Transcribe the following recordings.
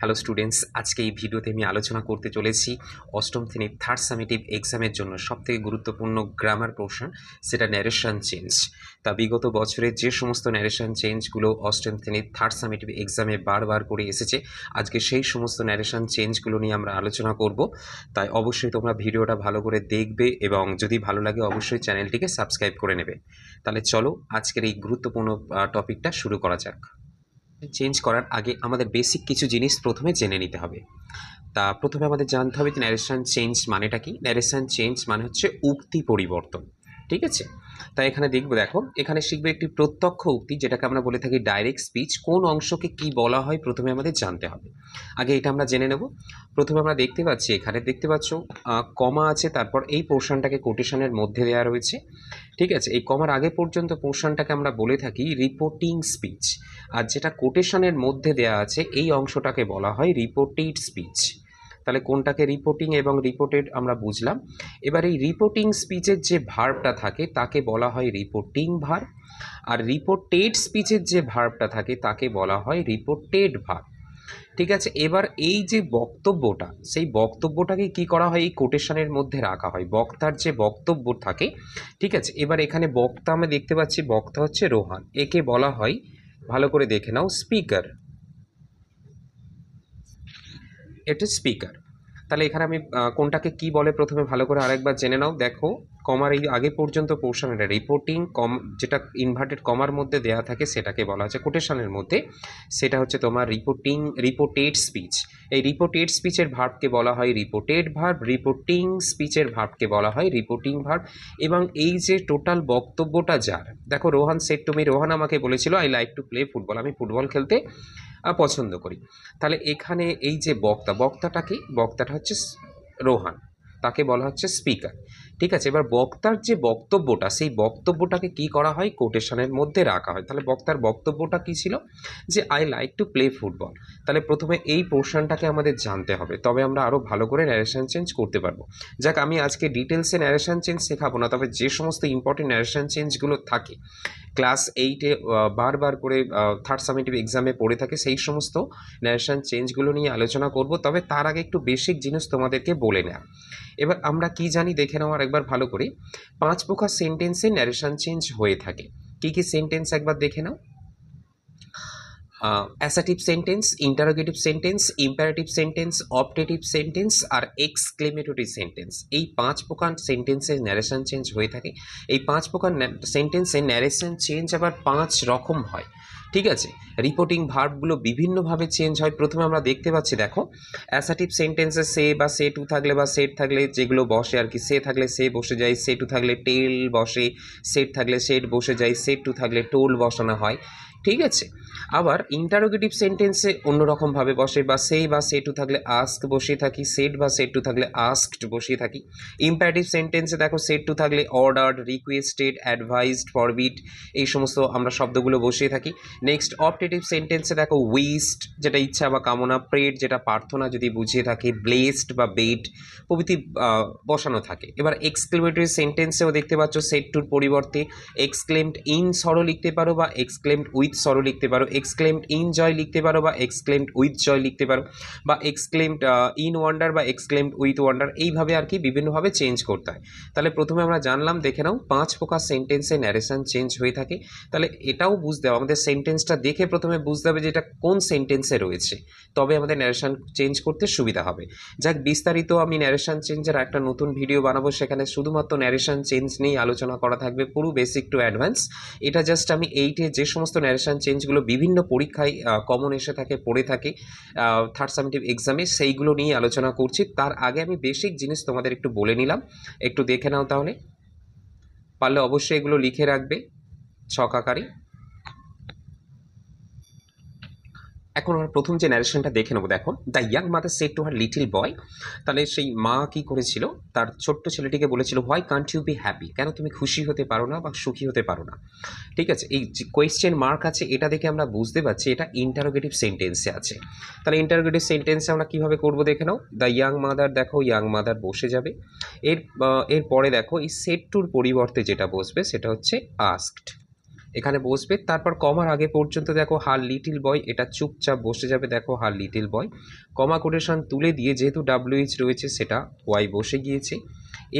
Hello students আজকে এই ভিডিওতে আমি আলোচনা করতে চলেছি অষ্টম শ্রেণির থার্ড সামেটিভ এক্সামের জন্য সবথেকে গুরুত্বপূর্ণ গ্রামার পোর্শন সেটা ন্যারেশন চেঞ্জ তা বিগত বছরের যে সমস্ত ন্যারেশন চেঞ্জগুলো অষ্টম শ্রেণির থার্ড সামেটিভ এক্সামে বারবার করে এসেছে, আজকে সেই সমস্ত ন্যারেশন চেঞ্জগুলো নিয়ে আমরা আলোচনা করব। তাই অবশ্যই তোমরা ভিডিওটা ভালো করে দেখবে এবং যদি ভালো লাগে অবশ্যই চ্যানেলটিকে সাবস্ক্রাইব করে নেবে। তাহলে চলো আজকের এই গুরুত্বপূর্ণ টপিকটা শুরু করা যাক। চেঞ্জ করার আগে আমাদের বেসিক কিছু জিনিস প্রথমে জেনে নিতে হবে। তা প্রথমে আমাদের জানতে হবে যে ন্যারেশন চেঞ্জ মানেটা কি? ন্যারেশন চেঞ্জ মানে হচ্ছে উক্তি পরিবর্তন, ঠিক আছে? তাই এখানে দেখব, দেখো। এখানে শিখবে একটি প্রত্যক্ষ উক্তি, যেটাকে আমরা বলে থাকি ডাইরেক্ট স্পিচ কোন অংশকে কি বলা হয় প্রথমে আমাদের জানতে হবে। আগে এটা আমরা জেনে নেব। প্রথমে আমরা দেখতে পাচ্ছি, এখানে দেখতে পাচ্ছ কমা আছে, তারপর এই পোর্শনটাকে কোটেশনের মধ্যে দেওয়া রয়েছে। ঠিক আছে? এই কমার আগে পর্যন্ত পোর্শনটাকে আমরা বলে থাকি রিপোর্টিং স্পিচ আর যেটা কোটেশনের মধ্যে দেওয়া আছে, এই অংশটাকে বলা হয় রিপোর্টেড স্পিচ তাহলে কোনটাকে রিপোর্টিং এবং রিপোর্টেড আমরা বুঝলাম। এবার এই রিপোর্টিং স্পিচের যে ভার্বটা থাকে, তাকে বলা হয় রিপোর্টিং ভার আর রিপোর্টেড স্পিচের যে ভার্বটা থাকে, তাকে বলা হয় রিপোর্টেড ভার ঠিক আছে? এবার এই যে বক্তব্যটা, সেই বক্তব্যটাকে কি করা হয়? এই কোটেশনের মধ্যে রাখা হয়। বক্তার যে বক্তব্য থাকে, ঠিক আছে? এবার এখানে বক্তা আমি দেখতে পাচ্ছি বক্তা হচ্ছে রোহান। একে বলা হয়, ভালো করে দেখে নাও স্পিকার এটা স্পিকার তাহলে এখানে আমি কোনটাকে কি বলে প্রথমে ভালো করে আরেকবার জেনে নাও। দেখো কমার এই আগে পর্যন্ত পোর্শন এটা রিপোর্টিং কম যেটা ইনভার্টেড কমার মধ্যে দেওয়া থাকে সেটাকে বলা হচ্ছে কোটেশনের মধ্যে। সেটা হচ্ছে তোমার রিপোর্টিং রিপোর্টেড স্পিচ এই রিপোর্টেড স্পিচের ভার্বকে বলা হয় রিপোর্টেড ভার্ব রিপোর্টিং স্পিচের ভার্বকে বলা হয় রিপোর্টিং ভার্ব এবং এই যে টোটাল বক্তব্যটা যার, দেখো, রোহান সেট তুমি রোহান আমাকে বলেছিল I like to play football আমি ফুটবল খেলতে পছন্দ করি। তাহলে এখানে এই যে বক্তা, বক্তাটা কি? বক্তাটা হচ্ছে রোহান। তাকে বলা হচ্ছে স্পিকার ঠিক আছে, এবার বক্তার যে বক্তব্যটা, সেই বক্তব্যটাকে কি করা হয়? কোটেশনের মধ্যে রাখা হয়। তাহলে বক্তার বক্তব্যটা কি ছিল? যে I like to play football তাহলে প্রথমে এই পোর্শনটাকে আমাদের জানতে হবে। তবে আমরা আরও ভালো করে ন্যারেশন চেঞ্জ করতে পারব। যাক, আমি আজকে ডিটেলসে ন্যারেশন চেঞ্জ শেখাবো না, তবে যে সমস্ত ইম্পর্টেন্ট ন্যারেশন চেঞ্জগুলো থাকে ক্লাস এইটে বারবার করে থার্ড সামেটিভ এক্সামে পড়ে থাকে, সেই সমস্ত ন্যারেশন চেঞ্জগুলো নিয়ে আলোচনা করব। তবে তার আগে একটু বেসিক জিনিস তোমাদেরকে বলে নেওয়া এবার আমরা কি জানি দেখে নেওয়ার একবার ভালো করে। পাঁচ প্রকার সেন্টেন্সে ন্যারেশন চেঞ্জ হয়ে থাকে। কি কি সেন্টেন্স একবার দেখে নাও। Assertive sentence interrogative sentence imperative sentence optative sentence আর এক্সক্লেমেটরি সেন্টেন্স এই পাঁচ প্রকার সেন্টেন্সের ন্যারেশন চেঞ্জ হয়ে থাকে। এই পাঁচ প্রকার সেন্টেন্সে ন্যারেশন চেঞ্জ আবার পাঁচ রকম হয়। ঠিক আছে? রিপোর্টিং ভার্বগুলো বিভিন্নভাবে চেঞ্জ হয়। প্রথমে আমরা দেখতে পাচ্ছি, দেখো অ্যাসাটিভ সেন্টেন্সে সে বা সে টু থাকলে বা সেট থাকলে যেগুলো বসে আর কি সে থাকলে সে বসে যায় সে টু থাকলে টেল বসে সেট থাকলে সেট বসে যায় সেট টু থাকলে টোল বসানো হয়। ঠিক আছে। আবার ইন্টারোগেটিভ সেন্টেন্সে অন্যরকমভাবে বসে, বা সে বা সে টু থাকলে আস্ক বসে থাকি সেট বা সেট টু থাকলে আস্কড বসে থাকি। ইম্পারেটিভ সেন্টেন্সে দেখো সেট টু থাকলে অর্ডার্ড রিকোয়েস্টেড অ্যাডভাইসড ফরবিট এই সমস্ত আমরা শব্দগুলো বসিয়ে থাকি। নেক্সট অপটেটিভ সেন্টেন্সে দেখো উইস্ট যেটা ইচ্ছা বা কামনা প্রেড যেটা প্রার্থনা যদি বুঝিয়ে থাকে ব্লেসড বা বেড প্রভৃতি বসানো থাকে। এবার এক্সক্লেমেটরি সেন্টেন্সেও দেখতে পাচ্ছ সেট টুর পরিবর্তে এক্সক্লেমড ইন সরো লিখতে পারো, বা এক্সক্লেমড উইথ সরো লিখতে পারো এক্সক্লেমড ইন জয় লিখতে পারো বা এক্সক্লেমড উইথ জয় লিখতে পারো বা এক্সক্লেমড ইন ওয়ান্ডার বা এক্সক্লেমড উইথ ওয়ান্ডার এইভাবে আর কি বিভিন্নভাবে চেঞ্জ করতে হয়। তাহলে প্রথমে আমরা জানলাম, দেখে নাও, পাঁচ প্রকার সেন্টেন্সে ন্যারেশন চেঞ্জ হয়ে থাকে। তাহলে এটাও বুঝতে হবে, আমাদের সেন্টেন্সটা দেখে প্রথমে বুঝতে হবে যে এটা কোন সেন্টেন্সে রয়েছে। তবে আমাদের ন্যারেশন চেঞ্জ করতে সুবিধা হবে। যাক, বিস্তারিত আমি ন্যারেশন চেঞ্জের একটা নতুন ভিডিও বানাবো, সেখানে শুধুমাত্র ন্যারেশন চেঞ্জ নিয়েই আলোচনা করা থাকবে, পুরো বেসিক টু অ্যাডভান্স এটা জাস্ট আমি এইটে যে সমস্ত ন্যারেশন চেঞ্জগুলো বিভিন্ন পরীক্ষায় কমন এসে থাকে, পড়ে থাকে। থার্ড সামিটিভ এক্সামে সেইগুলো নিয়ে আলোচনা করছি। তার আগে আমি বেসিক জিনিস তোমাদের একটু বলে নিলাম। একটু দেখে নাও তাহলে। পারলে অবশ্যই এগুলো লিখে রাখবে। ছক এখন আমরা প্রথম যে ন্যারেশনটা দেখে নেব, দেখো। The young mother said to her little boy তাহলে সেই মা কি করেছিল? তার ছোট্ট ছেলেটিকে বলেছিল why can't you be happy কেন তুমি খুশি হতে পারো না বা সুখী হতে পারো না? ঠিক আছে? এই কোয়েশ্চেন মার্ক আছে, এটা দেখে আমরা বুঝতে পারছি, এটা ইন্টারোগেটিভ সেন্টেন্সে আছে। তাহলে ইন্টারোগেটিভ সেন্টেন্সে আমরা কীভাবে করব দেখে নাও। দ্য ইয়াং মাদার দেখো ইয়াং মাদার বসে যাবে। এর এরপরে দেখো, এই সেট টুর পরিবর্তে যেটা বসবে, সেটা হচ্ছে আস্কড এখানে বসবে। তারপর কমার আগে পর্যন্ত দেখো হার লিটিল বয় এটা চুপচাপ বসে যাবে, দেখো হার লিটিল বয় কমা কোটেশন তুলে দিয়ে যেহেতু ডাব্লিউএইচ রয়েছে, সেটা ওয়াই বসে গিয়েছে।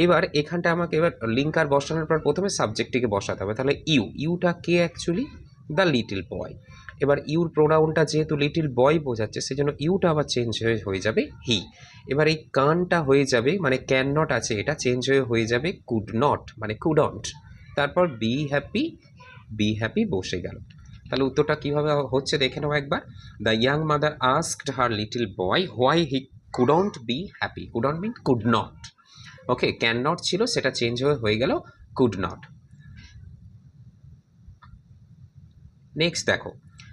এবার এখানটা আমাকে এবার লিঙ্কার বসানোর পর প্রথমে সাবজেক্টটিকে বসাতে হবে। তাহলে ইউ ইউটা কে অ্যাকচুয়ালি দ্য লিটিল বয় এবার ইউর প্রোনাউনটা যেহেতু লিটিল বয় বোঝাচ্ছে, সেজন্য ইউটা আবার চেঞ্জ হয়ে হয়ে যাবে হি এবার এই কানটা হয়ে যাবে মানে ক্যান নট আছে এটা চেঞ্জ হয়ে হয়ে যাবে কুড নট মানে কুডন্ট তারপর বি হ্যাপি বি হ্যাপি বসে গেল। তাহলে উত্তরটা কীভাবে হচ্ছে দেখে নাও একবার। The young mother asked her little boy why he couldn't be happy couldn't mean could not okay can not ছিল, সেটা চেঞ্জ হয়ে হয়ে গেল কুড নট নেক্সট দেখো।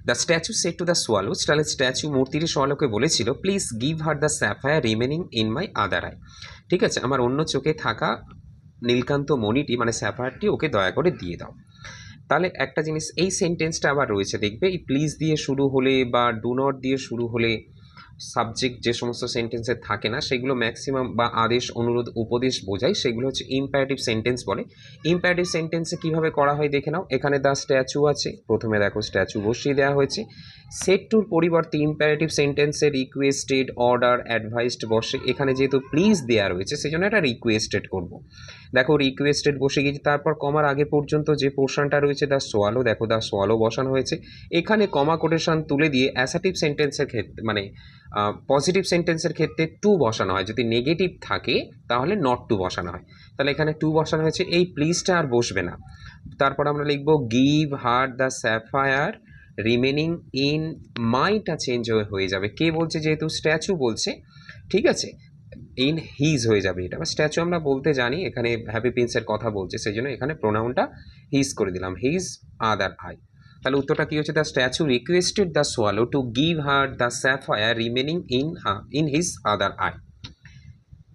The statue said to the swallows তাহলে স্ট্যাচু মূর্তিটি সোয়ালোকে বলেছিল please give her the sapphire remaining in my other I ঠিক আছে, আমার অন্য চোখে থাকা নীলকান্ত মণিটি মানে স্যাফায়ারটি ওকে দয়া করে দিয়ে দাও। তাহলে একটা জিনিস, এই সেন্টেন্সটা আবার রয়েছে, দেখবে? এই প্লিজ দিয়ে শুরু হলে বা ডু নট দিয়ে শুরু হলে সাবজেক্ট যে সমস্ত সেন্টেন্সে থাকে না, সেগুলো ম্যাক্সিমাম বা আদেশ, অনুরোধ, উপদেশ বোঝায়। সেগুলো হচ্ছে ইম্পারেটিভ সেন্টেন্স বলে। ইম্পারেটিভ সেন্টেন্সে কীভাবে করা হয় দেখে নাও। এখানে দ্য স্ট্যাচু আছে। প্রথমে দেখো স্ট্যাচু বসিয়ে দেওয়া হয়েছে। সেট টুর পরিবর্তে ইম্পারেটিভ সেন্টেন্সে রিকোয়েস্টেড অর্ডার অ্যাডভাইসড বসে। এখানে যেহেতু প্লিজ দেওয়া রয়েছে সেই জন্য এটা রিকোয়েস্টেড করব। দেখো রিকোয়েস্টেড বসে গিয়েছে। তারপর কমার আগে পর্যন্ত যে পোর্শনটা রয়েছে দ্য সোয়ালো দেখো দ্য সোয়ালো বসানো হয়েছে। এখানে কমা কোটেশন তুলে দিয়ে অ্যাসাটিভ সেন্টেন্সের ক্ষেত্রে মানে পজিটিভ সেন্টেন্সের ক্ষেত্রে টু বসানো হয়। যদি নেগেটিভ থাকে, তাহলে নট টু বসানো হয়। তাহলে এখানে টু বসানো হয়েছে। এই প্লিজটা আর বসবে না। তারপর আমরা লিখব give her the sapphire remaining in মাইটা change হয়ে যাবে। কে বলছে, যেহেতু স্ট্যাচু বলছে, ঠিক আছে? ইন হিজ হয়ে যাবে এটা। বা স্ট্যাচু আমরা বলতে জানি, এখানে হ্যাপি প্রিন্সের কথা বলছে, সেই জন্য এখানে প্রোনাউনটা হিজ করে দিলাম হিজ আদার আই তাহলে উত্তরটা কী হচ্ছে? The statue requested the swallow to give her the sapphire remaining in in his other eye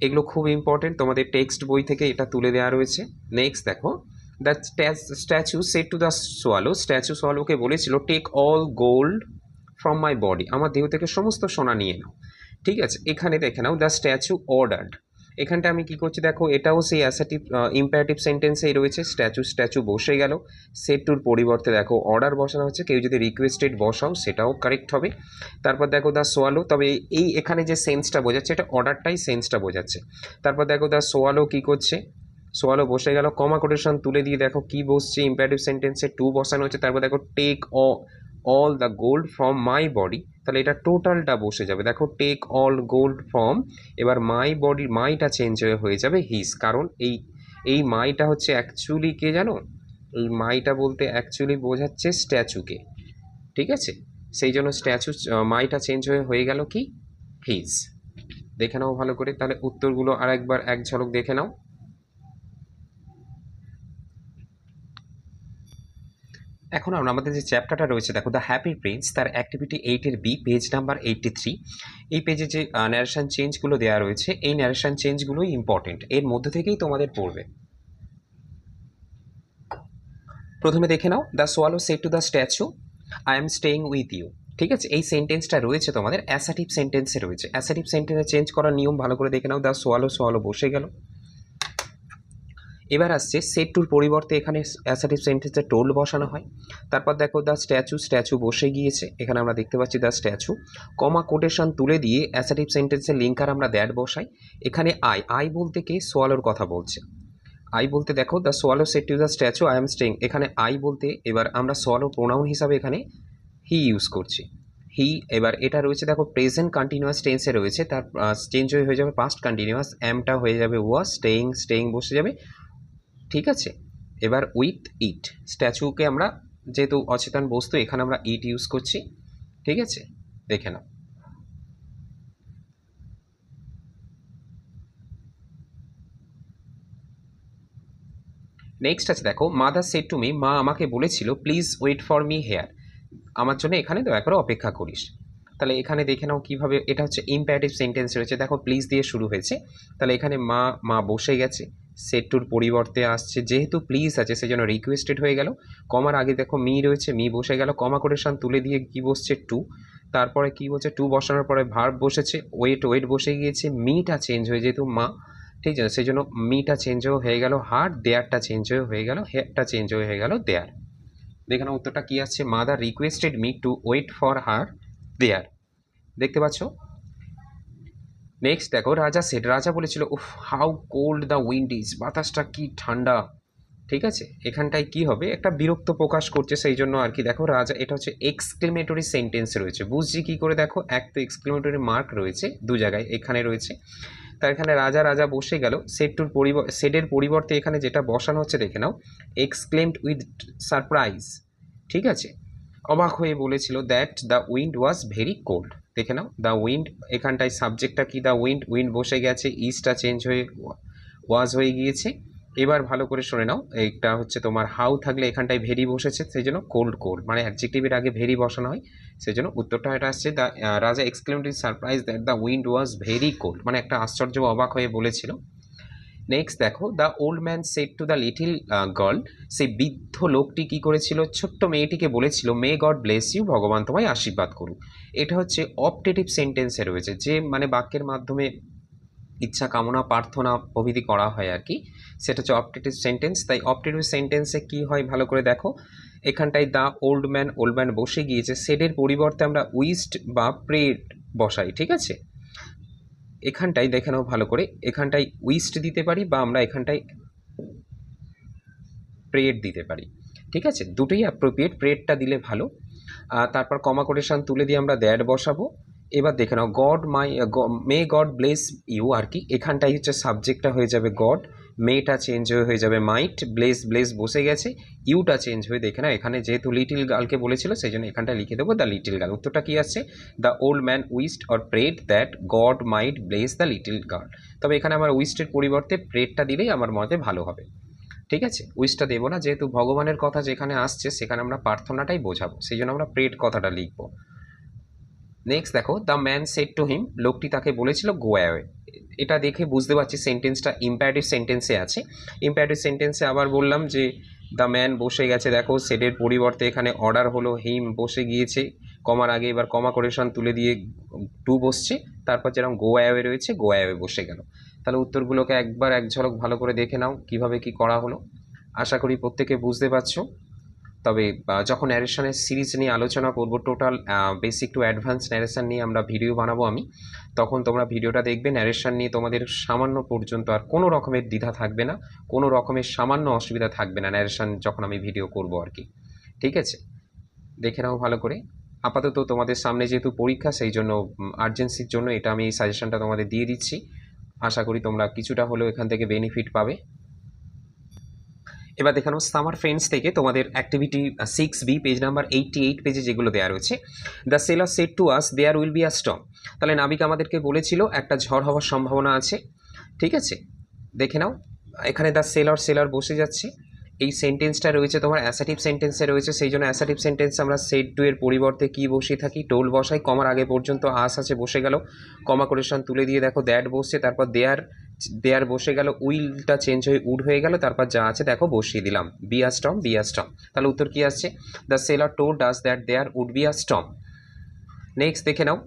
এগুলো খুব ইম্পর্টেন্ট তোমাদের টেক্সট বই থেকে এটা তুলে দেওয়া রয়েছে। নেক্সট দেখো the statue said to the swallow statue সোয়ালোকে বলেছিল take all gold from my body আমার দেহ থেকে সমস্ত সোনা নিয়ে নাও। ঠিক আছে, এখানে দেখে নাও দ্য স্ট্যাচু অর্ডার্ড এখানটা আমি কি করছি, দেখো, এটাও সেই অ্যাসাটিভ ইম্পারেটিভ সেন্টেন্সেই রয়েছে স্ট্যাচু স্ট্যাচু বসে গেল। সেট টুর পরিবর্তে দেখো অর্ডার বসানো হচ্ছে, কেউ যদি রিকোয়েস্টেড বসাও, সেটাও কারেক্ট হবে। তারপর দেখো দ্য সোয়ালো তবে এই এখানে যে সেন্সটা বোঝাচ্ছে, এটা অর্ডারটাই সেন্সটা বোঝাচ্ছে। তারপর দেখো দ্য সোয়ালো কী করছে সোয়ালো বসে গেল কমা কোটেশন তুলে দিয়ে দেখো, কি বসছে ইম্পারেটিভ সেন্টেন্সে টু বসানো হচ্ছে, তারপর দেখো take uh all the gold from my body তাহলে এটা টোটালটা বসে যাবে। দেখো টেক অল গোল্ড ফ্রম এবার মাই বডি মাইটা চেঞ্জ হয়ে হয়ে যাবে হিস কারণ এই এই মাইটা হচ্ছে অ্যাকচুয়ালি কে জানো? এই মাইটা বলতে অ্যাকচুয়ালি বোঝাচ্ছে স্ট্যাচুকে ঠিক আছে? সেই জন্য স্ট্যাচু মাইটা চেঞ্জ হয়ে হয়ে গেল কি? হিজ দেখে নাও ভালো করে। তাহলে উত্তরগুলো আর একবার এক ঝলক দেখে নাও। এখন আমরা আমাদের যে চ্যাপ্টারটা রয়েছে, দেখো দ্য হ্যাপি প্রিন্স তার অ্যাক্টিভিটি এইটের B page number eighty three এই পেজে যে ন্যারেশন চেঞ্জগুলো দেওয়া রয়েছে, এই ন্যারেশন চেঞ্জগুলোই ইম্পর্টেন্ট এর মধ্যে থেকেই তোমাদের পড়বে। প্রথমে দেখে নাও the swallow said to the statue I am staying with you ঠিক আছে? এই সেন্টেন্সটা রয়েছে তোমাদের অ্যাসাটিভ সেন্টেন্সে রয়েছে। অ্যাসাটিভ সেন্টেন্সে চেঞ্জ করার নিয়ম ভালো করে দেখে নাও দ্য সোয়ালো সোয়ালো বসে গেল। এবার আসছে সেট টুর পরিবর্তে এখানে অ্যাসাটিভ সেন্টেন্সে টোল বসানো হয়। তারপর দেখো দ্য স্ট্যাচু স্ট্যাচু বসে গিয়েছে। এখানে আমরা দেখতে পাচ্ছি দ্য স্ট্যাচু কমা কোটেশন তুলে দিয়ে অ্যাসাটিভ সেন্টেন্সের লিঙ্কার আমরা দ্যাট বসাই। এখানে আই আই বলতে কে? সোয়ালোর কথা বলছে। আই বলতে দেখো the swallow said to the statue I am staying এখানে আই বলতে এবার আমরা সোয়ালো প্রোনাউন হিসাবে এখানে হি ইউজ করছি। হি এবার এটা রয়েছে দেখো প্রেজেন্ট কন্টিনিউয়াস টেন্সে রয়েছে। তার চেঞ্জ হয়ে যাবে পাস্ট কন্টিনিউয়াস অ্যামটা হয়ে যাবে ওয়াজ স্টেইং স্টেইং বসে যাবে। ঠিক আছে? এবার উইথ ইট স্ট্যাচুকে আমরা যেহেতু অচেতন বস্তু, এখানে আমরা ইট ইউজ করছি। ঠিক আছে? দেখে নাও। নেক্সট আছে, দেখো মাদার সেট টু মি মা আমাকে বলেছিল please wait for me here আমার জন্য এখানে দয়া করে অপেক্ষা করিস। তাহলে এখানে দেখে নাও কীভাবে, এটা হচ্ছে ইম্প্যারেটিভ সেন্টেন্স রয়েছে। দেখো প্লিজ দিয়ে শুরু হয়েছে। তাহলে এখানে মা মা বসে গেছে। সেট টুর পরিবর্তে আসছে। যেহেতু প্লিজ আছে, সেজন্য রিকোয়েস্টেড হয়ে গেল। কমার আগে দেখো মি রয়েছে, মি বসে গেল। কমা কোটেশন তুলে দিয়ে কি বসছে? টু। তারপরে কি বলছে? টু বসানোর পরে ভার্ব বসেছে। ওয়েট ওয়েট বসে গিয়েছে। মিটা চেঞ্জ হয়ে যেহেতু মা, ঠিক আছে? সেই জন্য মিটা চেঞ্জ হয়ে গেল। হার্ট দেয়ারটা চেঞ্জ হয়ে গেল। হেয়ারটা চেঞ্জ হয়ে গেল দেয়ার দেখে নাও উত্তরটা কী আসছে? Mother requested me to wait for her there দেখতে পাচ্ছ? নেক্সট দেখো, রাজা সেট, রাজা বলেছিল, উফ how cold the wind is বাতাসটা কি ঠান্ডা। ঠিক আছে? এখানটায় কি হবে? একটা বিরক্ত প্রকাশ করছে, সেই জন্য আর কি। দেখো, রাজা, এটা হচ্ছে এক্সক্লেমেটরি সেন্টেন্স রয়েছে। বুঝছি কি করে দেখো? এক তো এক্সক্লেমেটরি মার্ক রয়েছে দু জায়গায়, এখানে রয়েছে। তার এখানে রাজা রাজা বসে গেল। সেটটুর পরিব, সেটের পরিবর্তে এখানে যেটা বসানো হচ্ছে, দেখে নাও। এক্সক্লেমড উইথ সারপ্রাইজ ঠিক আছে? অবাক হয়ে বলেছিল that the wind was very cold দেখে নাও। দ্য উইন্ড এখানটায় সাবজেক্টটা কি? দ্য উইন্ড উইন্ড বসে গেছে ইস্টটা চেঞ্জ হয়ে ওয়াজ হয়ে গিয়েছে। এবার ভালো করে শুনে নাও এটা হচ্ছে তোমার হাউ থাকলে এখানটায় ভেরি বসেছে সেই জন্য কোল্ড কোল্ড মানে অ্যাডজেক্টিভের আগে ভেরি বসানো হয় সেই জন্য উত্তরটা এটা আসছে দ্য রাজা exclamative surprise that the wind was very cold মানে একটা আশ্চর্য অবাক হয়ে বলেছিল। নেক্সট দেখো the old man said to the little girl সেই বৃদ্ধ লোকটি কী করেছিল? ছোট্ট মেয়েটিকে বলেছিল মে গড ব্লেস ইউ ভগবান তোমায় আশীর্বাদ করুক এটা হচ্ছে অপটেটিভ সেন্টেন্সে রয়েছে, যে মানে বাক্যের মাধ্যমে ইচ্ছা, কামনা, প্রার্থনা প্রভৃতি করা হয় আর কি। সেটা হচ্ছে অপটেটিভ সেন্টেন্স তাই অপটেটিভ সেন্টেন্সে কি হয় ভালো করে দেখো। এখানটায় the old man old man বসে গিয়েছে। সেডের পরিবর্তে আমরা উইস্ট বা প্রেড বসাই, ঠিক আছে? এখানটায় দেখে নাও ভালো করে। এখানটায় উইস্ট দিতে পারি বা আমরা এখানটায় প্রেড দিতে পারি। ঠিক আছে? দুটোই অ্যাপ্রোপ্রিয়েট প্রেডটা দিলে ভালো। তারপর কমা কোটেশান তুলে দিয়ে আমরা দ্যাড বসাবো। এবার দেখে নাও God my may God bless you আর কি। এখানটাই হচ্ছে সাবজেক্টটা হয়ে যাবে গড মেটা চেঞ্জ হয়ে হয়ে যাবে, মাইট, ব্লেস ব্লেস বসে গেছে, ইউটা চেঞ্জ হয়ে দেখে না এখানে যেহেতু লিটিল গার্লকে বলেছিল সেই জন্য এখানটা লিখে দেবো, দ্য লিটিল গার্ল উত্তরটা কী আসছে? The old man wished or prayed that God might bless the little girl তবে এখানে আমার উইস্টের পরিবর্তে প্রেডটা দিলেই আমার মতে ভালো হবে। ঠিক আছে? উইশটা দেবো না, যেহেতু ভগবানের কথা যেখানে আসছে, সেখানে আমরা প্রার্থনাটাই বোঝাবো সেই জন্য আমরা প্রেড কথাটা লিখব। নেক্সট দেখো, the man said to him, লোকটি তাকে বলেছিল গো অ্যাওয়ে এটা দেখে বুঝতে পারছি সেন্টেন্সটা ইম্প্যারেটিভ সেন্টেন্সে আছে। ইম্প্যারেটিভ সেন্টেন্সে আবার বললাম যে দ্য ম্যান বসে গেছে। দেখো সেটের পরিবর্তে এখানে অর্ডার হলো হিম বসে গিয়েছে। কমার আগে এবার কমা কোরেশন তুলে দিয়ে টু বসছে। তারপর যেরকম গো অ্যাওয়ে রয়েছে গো অ্যাওয়ে বসে গেল। তাহলে উত্তরগুলোকে একবার এক ঝলক ভালো করে দেখে নাও, কীভাবে কি করা হলো। আশা করি প্রত্যেকে বুঝতে পারছ। তবে যখন ন্যারেশনের সিরিজ নিয়ে আলোচনা করব total basic to advance narration নিয়ে আমরা ভিডিও বানাবো আমি, তখন তোমরা ভিডিওটা দেখবে ন্যারেশন নিয়ে তোমাদের সামান্য পর্যন্ত আর কোনো রকমের দ্বিধা থাকবে না, কোনো রকমের সামান্য অসুবিধা থাকবে না ন্যারেশন যখন আমি ভিডিও করব আর কি। ঠিক আছে? দেখে নাও ভালো করে। আপাতত তোমাদের সামনে যেহেতু পরীক্ষা, সেই জন্য আর্জেন্সির জন্য এটা আমি এই সাজেশনটা তোমাদের দিয়ে দিচ্ছি। আশা করি তোমরা কিছুটা হলেও এখান থেকে বেনিফিট পাবে। এবার দেখানো সামার ফ্রেন্ডস থেকে তোমাদের activity six B page number eighty eight পেজে যেগুলো দেওয়া রয়েছে the sailor said to us there will be a storm তাহলে নাবিক আমাদেরকে বলেছিল, একটা ঝড় হওয়ার সম্ভাবনা আছে, ঠিক আছে? দেখে নাও, এখানে দ্য সেলার সেলার বসে যাচ্ছে। এই সেন্টেন্সটা রয়েছে তোমার অ্যাসাটিভ সেন্টেন্সে রয়েছে, সেই জন্য অ্যাসাটিভ সেন্টেন্স আমরা সেট টু এর পরিবর্তে কি বসিয়ে থাকি? টোল বসাই, কমার আগে পর্যন্ত আস আছে বসে গেল। কমা কোরেশন তুলে দিয়ে দেখো দ্যাট বসছে, তারপর দেয়ার দেয়ার বসে গেল, উইলটা চেঞ্জ হয়ে, উড হয়ে গেল, তারপর যা আছে দেখো বসিয়ে দিলাম। Be a storm be a storm তাহলে উত্তর কী আসছে? The sailor told us that there would be a storm next দেখে নাও।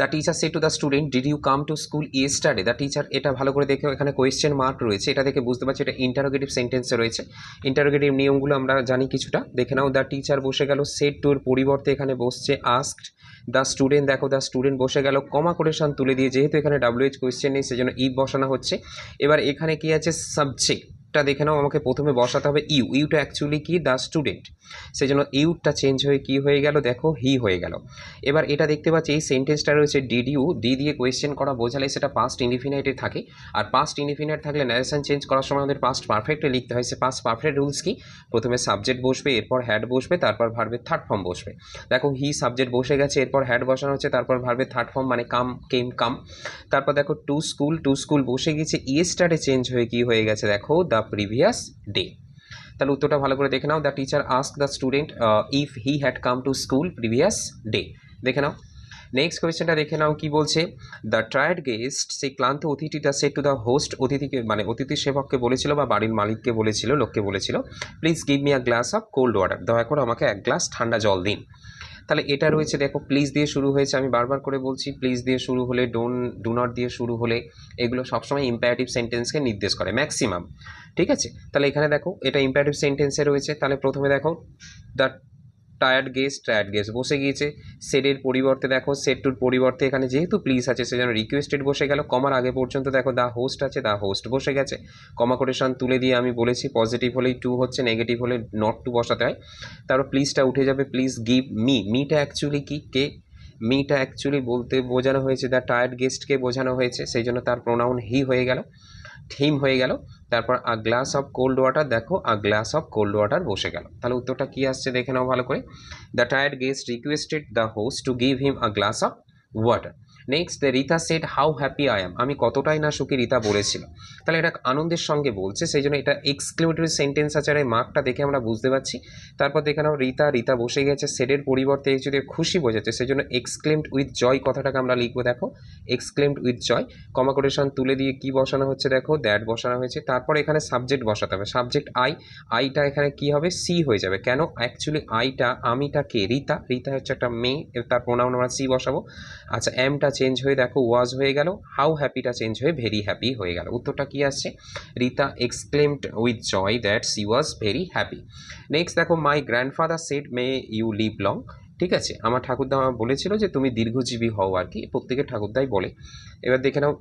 The teacher said to the student did you come to school yesterday the teacher এটা ভালো করে দেখে এখানে কোয়েশ্চেন মার্ক রয়েছে। এটা দেখে বুঝতে পারছি, এটা ইন্টারোগেটিভ সেন্টেন্সে রয়েছে। ইন্টারোগেটিভ নিয়মগুলো আমরা জানি কিছুটা। দেখে নাও দ্য টিচার বসে গেল সেট টুর পরিবর্তে এখানে বসছে আস্কড দ্য স্টুডেন্ট দেখো দ্য স্টুডেন্ট বসে গেল কমা কোটেশন তুলে দিয়ে, যেহেতু এখানে ডাব্লিউএইচ কোয়েশ্চেন নেই, সেজন্য ই বসানো হচ্ছে। এবার এখানে কি আছে? সাবজেক্টটা দেখে নাও, আমাকে প্রথমে বসাতে হবে ইউ। ইউটা অ্যাকচুয়ালি কি? দ্য স্টুডেন্ট সেই জন্য ইউটা চেঞ্জ হয়ে কি হয়ে গেল? দেখো, হি হয়ে গেল। এবার এটা দেখতে পাচ্ছি, এই সেন্টেন্সটা রয়েছে ডিড ইউ ডি দিয়ে কোয়েশ্চেন করা বোঝালে সেটা পাস্ট ইনডিফিনাইটে থাকে। আর পাস্ট ইনডিফিনাইট থাকলে ন্যারেশন চেঞ্জ করার সময় আমাদের পাস্ট পারফেক্টে লিখতে হয়। সে পাস্ট পারফেক্ট রুলস কি? প্রথমে সাবজেক্ট বসবে, এরপর হ্যাড বসবে, তারপর ভার্বের থার্ড ফর্ম বসবে। দেখো, হি সাবজেক্ট বসে গেছে, এরপর হ্যাড বসানো হচ্ছে, তারপর ভার্বের থার্ড ফর্ম মানে কাম কেম কাম তারপর দেখো টু স্কুল টু স্কুল বসে গেছে। ইয়েস্টারে চেঞ্জ হয়ে কি হয়ে গেছে? দেখো দ্য প্রিভিয়াস ডে তাহলে উত্তরটা ভালো করে দেখে নাও। The teacher asked the student if he had come to school previous day দেখে নাও। নেক্সট কোয়েশ্চেনটা দেখে নাও কি বলছে। দ্য ট্রায়ার্ড গেস্ট সেই ক্লান্ত অতিথিটা সেট টু দ্য হোস্ট অতিথিকে মানে অতিথি সেবককে বলেছিল বা বাড়ির মালিককে বলেছিল, লোককে বলেছিল please give me a glass of cold water দয়া করে আমাকে এক গ্লাস ঠান্ডা জল দিন। তাহলে এটা রয়েছে, দেখো প্লিজ দিয়ে শুরু হয়েছে, আমি বারবার করে বলছি প্লিজ দিয়ে শুরু হলে ডোন ডু নট দিয়ে শুরু হলে, এগুলো সবসময় ইম্পারেটিভ সেন্টেন্সকে নির্দেশ করে ম্যাক্সিমাম ঠিক আছে? তাহলে এখানে দেখো, এটা ইম্পারেটিভ সেন্টেন্সে রয়েছে, তাহলে প্রথমে দেখো the tired guest tired guest বসে গিয়েছে। সেটের পরিবর্তে দেখো সেট টুর পরিবর্তে এখানে যেহেতু প্লিজ আছে, সেজন্য রিকোয়েস্টেড বসে গেল। কমার আগে পর্যন্ত দেখো দ্য হোস্ট আছে দ্য হোস্ট বসে গেছে। কমা কোটেশন তুলে দিয়ে আমি বলেছি পজিটিভ হলেই টু হচ্ছে নেগেটিভ হলে নট টু বসাতে হয়। তারপর প্লিজটা উঠে যাবে প্লিজ গিভ মি মিটা অ্যাকচুয়ালি কি? কে? মিটা অ্যাকচুয়ালি বলতে বোঝানো হয়েছে দ্য টায়ার্ড গেস্টকে বোঝানো হয়েছে, সেই জন্য তার প্রোনাউন হি হয়ে গেল। থিম হয়ে গেল। তারপর a glass of cold water দেখো a glass of cold water বসে গেল। তাহলে উত্তরটা কী আসছে দেখে নাও ভালো করে। The tired guest requested the host to give him a glass of water next Rita said how happy I am আমি কতটাই না সুখী রিতা বলেছিল। তাহলে এটা আনন্দের সঙ্গে বলছে, সেই জন্য এটা এক্সক্লেমেটরি সেন্টেন্স আছে, আর এই মার্কটা দেখে আমরা বুঝতে পারছি। তারপর দেখে নাও, রিতা রিতা বসে গেছে সেটের পরিবর্তে যদি খুশি বোঝাচ্ছে, সেই জন্য এক্সক্লেমড উইথ জয় কথাটাকে আমরা লিখব, দেখো। এক্সক্লেমড উইথ জয় কমাকোটেশন তুলে দিয়ে কি বসানো হচ্ছে, দেখো দ্যাট বসানো হয়েছে। তারপর এখানে সাবজেক্ট বসাতে হবে। সাবজেক্ট আই আইটা এখানে কি হবে? সি হয়ে যাবে। কেন? অ্যাকচুয়ালি আইটা আমিটা কে? রিতা। রিতা হচ্ছে একটা মেয়ে তার প্রোনাউন আমরা সি বসাবো। আচ্ছা এমটা চেঞ্জ হয়ে দেখো ওয়াজ হয়ে গেল হাউ হ্যাপিটা চেঞ্জ হয়ে ভেরি হ্যাপি হয়ে গেল। উত্তরটা কি আসছে? Rita exclaimed with joy that she was very happy next দেখো my grandfather said may you live long ঠিক আছে? আমার ঠাকুরদা বলেছিল যে, তুমি দীর্ঘজীবী হও আর কি। প্রত্যেকের ঠাকুরদাই বলে। এবার দেখে নাও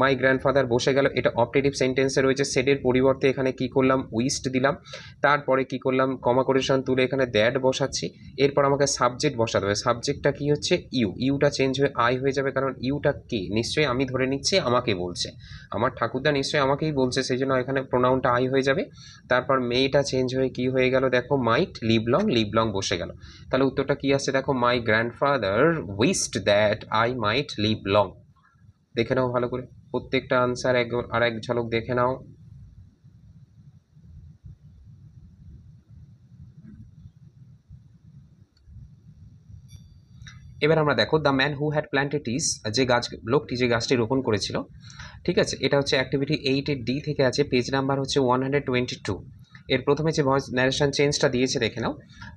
মাই গ্র্যান্ডফাদার বসে গেল। এটা অপটেটিভ সেন্টেন্সে রয়েছে সেডের পরিবর্তে এখানে কি করলাম? উইস্ট দিলাম। তারপরে কি করলাম? কমা কোটেশন তুলে এখানে দ্যাট বসাচ্ছি। এরপর আমাকে সাবজেক্ট বসাতে হবে। সাবজেক্টটা কি হচ্ছে? ইউ ইউটা চেঞ্জ হয়ে আই হয়ে যাবে, কারণ ইউটা কে? নিশ্চয়ই আমি ধরে নিচ্ছি, আমাকে বলছে। আমার ঠাকুরদা নিশ্চয়ই আমাকেই বলছে, সেই জন্য এখানে প্রোনাউনটা আই হয়ে যাবে। তারপর মেয়েটা চেঞ্জ হয়ে কি হয়ে গেল? দেখো মাইট লিভলং লিভলং বসে গেল। তাহলে উত্তরটা কি আসছে? দেখো my grandfather wished that I might live long দেখে নাও ভালো করে। প্রত্যেকটা আনসার এক, আর এক ঝলক দেখে নাও। এবার আমরা দেখো the man who had planted his যে গাছ, লোকটি যে গাছটি রোপণ করেছিল, ঠিক আছে? এটা হচ্ছে অ্যাক্টিভিটি এইটের ডি থেকে আছে পেজ নাম্বার হচ্ছে ওয়ান হান্ড্রেড টোয়েন্টি টু এর প্রথমে যে ভয়েস ন্যারেশন চেঞ্জটা দিয়েছে, দেখে নাও।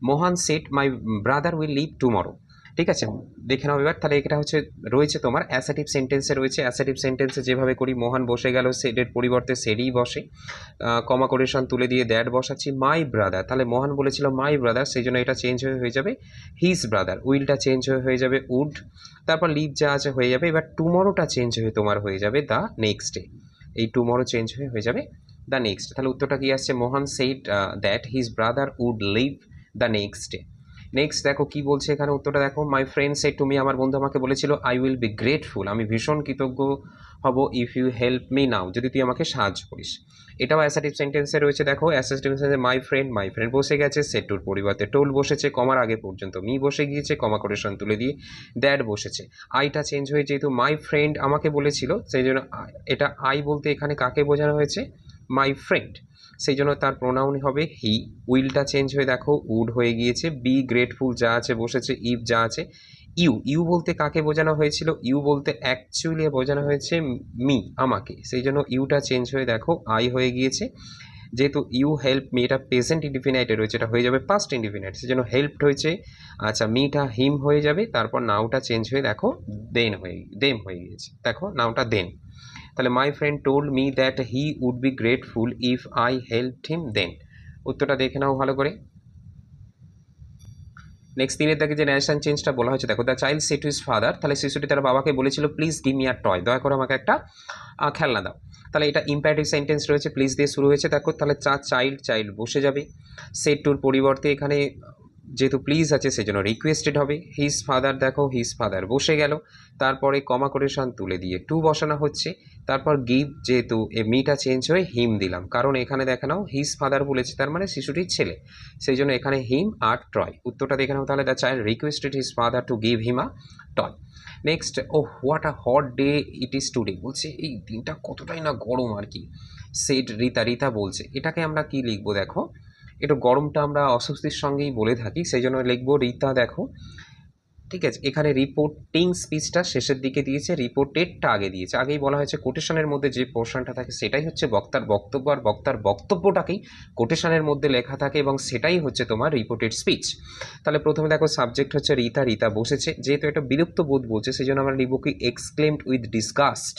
Mohan said my brother will leave tomorrow ঠিক আছে? দেখে নাও এবার। তাহলে এটা হচ্ছে, রয়েছে তোমার অ্যাসেটিভ সেন্টেন্সে রয়েছে। অ্যাসেটিভ সেন্টেন্সে যেভাবে করি, মোহন বসে গেল সেডের পরিবর্তে সেডই বসে। কমা কোরেশন তুলে দিয়ে দ্যাট বসাচ্ছি মাই ব্রাদার তাহলে মোহন বলেছিল মাই ব্রাদার সেই জন্য এটা চেঞ্জ হয়ে হয়ে যাবে হিজ ব্রাদার উইলটা চেঞ্জ হয়ে হয়ে যাবে উড তারপর লিভ যা আছে হয়ে যাবে, এবার টুমরোটা চেঞ্জ হয়ে, তোমার হয়ে যাবে দ্য নেক্সট ডে এই টুমরো চেঞ্জ হয়ে হয়ে যাবে দ্য নেক্সট তাহলে উত্তরটা কি আসছে? Mohan said that his brother would leave the next day next দেখো কি বলছে এখানে উত্তরটা দেখো। মাই ফ্রেন্ড সেট তুমি আমার বন্ধু আমাকে বলেছিল আই উইল বি গ্রেটফুল আমি ভীষণ কৃতজ্ঞ হব if you help me now যদি তুই আমাকে সাহায্য করিস। এটাও অ্যাসাটিভ সেন্টেন্সে রয়েছে, দেখো। অ্যাসাটিভ সেন্টেন্সে মাই ফ্রেন্ড মাই ফ্রেন্ড বসে গেছে সেটুর পরিবর্তে। টোল বসেছে, কমার আগে পর্যন্ত। মি বসে গিয়েছে, কমা কোটেশন তুলে দিয়ে। দ্যাড বসেছে। আইটা চেঞ্জ হয়ে যেহেতু মাই ফ্রেন্ড আমাকে বলেছিল, সেই জন্য এটা আই বলতে এখানে কাকে বোঝানো হয়েছে? মাই ফ্রেন্ড সেই জন্য তার প্রোনাউন হবে হি উইলটা চেঞ্জ হয়ে দেখো, উড হয়ে গিয়েছে বি গ্রেটফুল যা আছে, বসেছে ইভ যা আছে ইউ ইউ বলতে কাকে বোঝানো হয়েছিল? ইউ বলতে অ্যাকচুয়ালি বোঝানো হয়েছে মি, আমাকে। সেই জন্য ইউটা চেঞ্জ হয়ে দেখো আই হয়ে গিয়েছে। যেহেতু ইউ হেল্প মি এটা প্রেজেন্ট ইন্ডিফিনাইটে রয়েছে, এটা হয়ে যাবে পাস্ট ইন্ডিফিনাইট সেই জন্য হেল্পড হয়েছে আচ্ছা মিটা হিম হয়ে যাবে, তারপর নাউটা চেঞ্জ হয়ে দেখো দেন হয়ে দেম হয়ে গিয়েছে। দেখো নাউটা দেন তাহলে my friend told me that he would be grateful if I help him then উত্তরটা দেখে নাও ভালো করে। নেক্সট দিনের দেখে যে ন্যাশন চেঞ্জটা বলা হয়েছে, দেখো the child said to his father তাহলে শিশুটি তার বাবাকে বলেছিল please give me a toy দয়া করে আমাকে একটা খেলনা দাও। তাহলে এটা ইম্প্যারেটিভ সেন্টেন্স রয়েছে প্লিজ দিয়ে শুরু হয়েছে। দেখো, তাহলে চা চাইল্ড চাইল্ড বসে যাবে। সেট টুর পরিবর্তে এখানে যেহেতু প্লিজ আছে, সেজন্য রিকোয়েস্টেড হবে। হিজ ফাদার দেখো হিজ ফাদার বসে গেল। তারপরে কমা কোটেশন তুলে দিয়ে টু বসানো হচ্ছে। তারপর গিভ যেহেতু এ মিটা চেঞ্জ হয়ে হিম দিলাম। কারণ এখানে দেখে নাও হিজ ফাদার বলেছে তার মানে শিশুটির ছেলে। সেই জন্য এখানে হিম আর ট্রয় উত্তরটা দেখে নাও তাহলে the child requested his father to give him a toy next oh what a hot day it is today বলছে, এই দিনটা কতটাই না গরম আর কি। সেট রিতা রিতা বলছে, এটাকে আমরা কি লিখব দেখো? এটা গরমটা আমরা অস্বস্তির সঙ্গেই বলে থাকি, সেই জন্য লিখব রিতা, দেখো। ঠিক আছে? এখানে রিপোর্টিং স্পিচটা শেষের দিকে দিয়েছে রিপোর্টেডটা আগে দিয়েছে। আগেই বলা হয়েছে কোটেশনের মধ্যে যে পোর্শনটা থাকে সেটাই হচ্ছে বক্তার বক্তব্য আর বক্তার বক্তব্যটাকেই কোটেশনের মধ্যে লেখা থাকে এবং সেটাই হচ্ছে তোমার রিপোর্টেড স্পিচ তাহলে প্রথমে দেখো সাবজেক্ট হচ্ছে রিতা রিতা বসেছে। যেহেতু এটা বিলুপ্ত বোধ বলছে সেই জন্য আমরা লিখব কি এক্সক্লেমড উইথ ডিসগাস্ট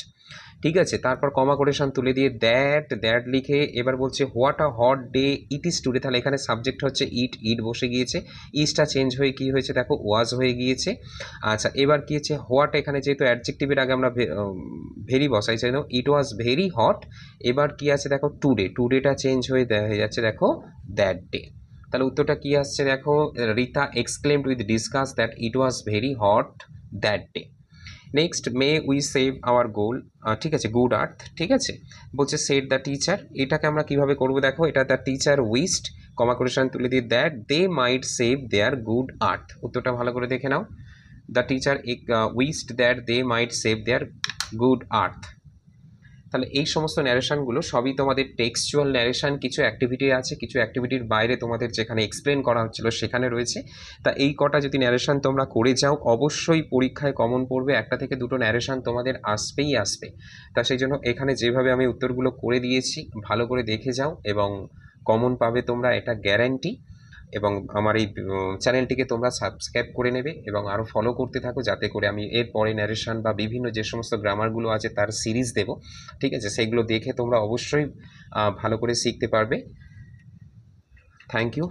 ঠিক আছে, তারপর কমা কোটেশন তুলে দিয়ে দ্যাট দ্যাট লিখে এবার বলছে, what a hot day it is today. তাহলে এখানে সাবজেক্ট হচ্ছে ইট ইট বসে গিয়েছে। ইসটা চেঞ্জ হয়ে কি হয়েছে দেখো, ওয়াজ হয়ে গিয়েছে। আচ্ছা এবার কি হচ্ছে, হোয়াট এখানে যেহেতু অ্যাডজেক্টিভের আগে আমরা ভেরি বসাই চাই ইট ওয়াজ ভেরি হট। এবার কি আছে দেখো, টুডে। টুডেটা চেঞ্জ হয়ে হয়ে যাচ্ছে দেখো, দ্যাট ডে। তাহলে উত্তরটা কি আসছে দেখো, Rita exclaimed with disgust that it was very hot that day. Next may we save our goal ঠিক আছে গুড আর্থ ঠিক আছে? বলছে সেট দ্য টিচার এটাকে আমরা কীভাবে করব দেখো? এটা the teacher wished comma quotation তুলে দিয়ে that they might save their good earth উত্তরটা ভালো করে দেখে নাও। The teacher wished that they might save their good earth তাহলে এই সমস্ত ন্যারেশনগুলো সবই তোমাদের টেক্সচুয়াল ন্যারেশন কিছু অ্যাক্টিভিটি আছে, কিছু অ্যাক্টিভিটির বাইরে তোমাদের যেখানে এক্সপ্লেন করা হচ্ছিল সেখানে রয়েছে। তা এই কটা যদি ন্যারেশন তোমরা করে যাও, অবশ্যই পরীক্ষায় কমন পড়বে, একটা থেকে দুটো ন্যারেশন তোমাদের আসবেই আসবে। তা সেই জন্য এখানে যেভাবে আমি উত্তরগুলো করে দিয়েছি, ভালো করে দেখে যাও এবং কমন পাবে তোমরা, এটা গ্যারান্টি এবং আমার এই চ্যানেলটিকে তোমরা সাবস্ক্রাইব করে নেবে এবং আরও ফলো করতে থাকো যাতে করে আমি এর পরে ন্যারেশন বা বিভিন্ন যে সমস্ত গ্রামারগুলো আছে তার সিরিজ দেব, ঠিক আছে? সেগুলো দেখে তোমরা অবশ্যই ভালো করে শিখতে পারবে। Thank you